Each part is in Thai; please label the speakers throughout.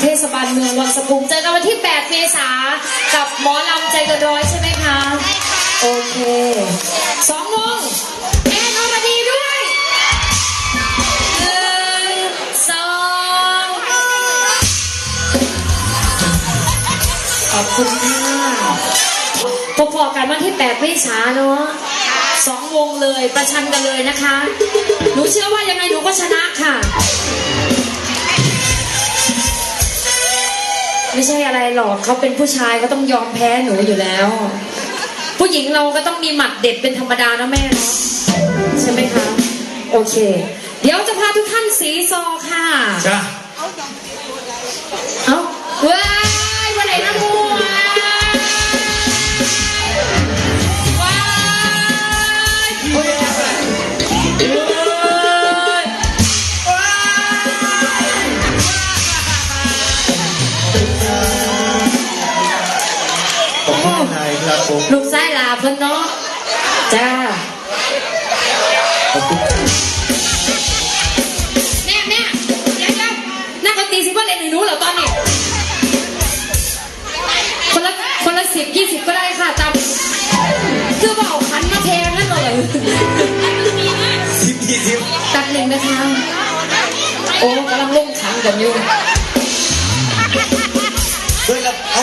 Speaker 1: เทศบาลเมืองวังสะพุงเจอกันวันที่ 8 เมษากับหมอลำใจเกันร้อยใช่ไหมคะ โอเคสองโมงแอนอรดีด้วยหนึ่งสองขอบคุณค่ะพอๆกันวันที่ 8 เมษาเนาะสองวงเลยประชันกันเลยนะคะ หนูเชื่อว่ายังไงหนูก็ชนะค่ะ ไม่ใช่อะไรหรอกเขาเป็นผู้ชายก็ต้องยอมแพ้หนูอยู่แล้ว ผู้หญิงเราก็ต้องมีหมัดเด็ดเป็นธรรมดานะแม่เนาะใช่ไหมคะ โอเค เดี๋ยวจะพาทุกท่านสีซอค่ะ
Speaker 2: จ้า
Speaker 1: เอ้า
Speaker 2: คุณนายครับผม
Speaker 1: ลูกไส้ลาเพิ่นเนาะจ้า
Speaker 2: ขอบคุณ
Speaker 1: แม่แม่เดี๋ยวเดี๋ยวนักดนตรีสิว่าเล่นหนูเหรอตอนนี้คนละคนละสิบยี่สิบก็ได้ค่ะจำคือบอกขันมาแทงนั่นเลย
Speaker 2: สิบยี่สิบ
Speaker 1: ตัดหนึ่งนะคะโอ้กำลังลงขันกันอยู่
Speaker 2: ด้วยกับเอา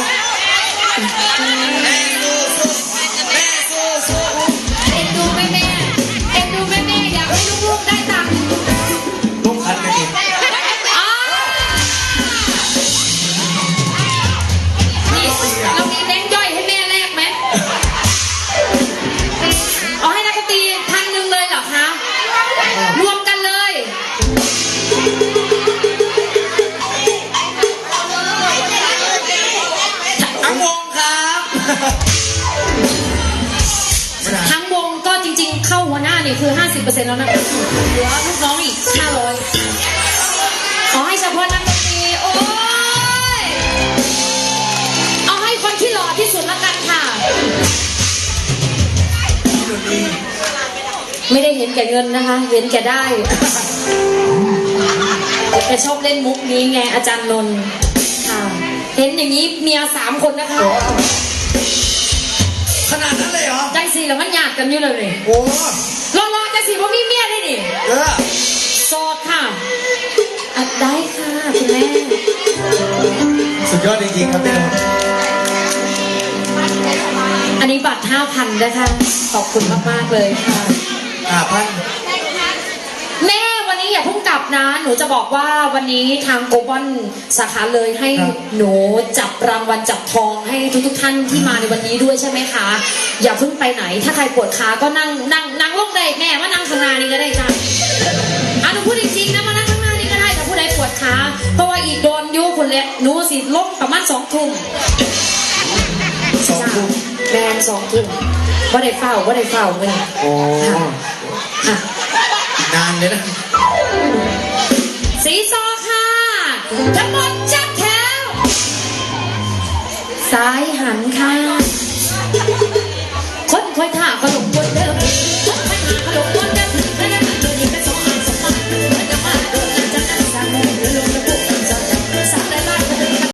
Speaker 1: คือ 50%แล้วนะคะเหลือลูกน้องอีก 500 ขอให้เฉพาะนักดนตรีโอ้ย เอาให้คนที่หล่อที่สุดละกันค่ะ ไม่ได้เห็นแก่เงินนะคะ เห็นแก่ได้แกชอบเล่นมุกนี้ไงอาจารย์นนท์ค่ะ เห็นอย่างนี้เมียสามคนนะคะ
Speaker 2: ขนาดนั้นเลยเหรอ
Speaker 1: ได้สิแล้วมันหยาดกันอยู่เลยนี่
Speaker 2: โอ้
Speaker 1: รอรอจะสิว่ามีเมียได้นี่
Speaker 2: เออ
Speaker 1: โสดค่ะอัดได้ค่ะคุณแม่
Speaker 2: สุดยอดจริงๆครับเต้น
Speaker 1: อันนี้บัตรห้าพันนะคะขอบคุณมากๆเลยค่ะ
Speaker 2: ห้าพัน
Speaker 1: แม่วันนี้อย่าเพิ่งกลับ นะหนูจะบอกว่าวันนี้ทางโกลบอลสาขาเลยให้หนูจับรางวัลจับทองให้ทุกๆท่านที่มาในวันนี้ด้วยใช่ไหมคะ อย่าเพิ่งไปไหน ถ้าใครปวดขาก็นั่งนั่งนั่งลงได้แม่ว่านั่งข้างหน้านี่ก็ได้จ้ะอะหนูพูดจริงๆนะมานั่งข้างหน้านี่ก็ได้แต่ผู้ใดปวดขาเพราะว่าอีกโดนอยูคนเล็กหนูสิลงประมาณสองทุ่ม
Speaker 2: สองทุ่ม
Speaker 1: แมนสองทุ่มว่าได้เฝ้าว่าได้เฝ้าเลย
Speaker 2: โอ้
Speaker 1: ค่ะ
Speaker 2: อีกนานเลยนะ
Speaker 1: สีซอค่ะทั้งหมดจับแถว ซ้ายหันค่ะ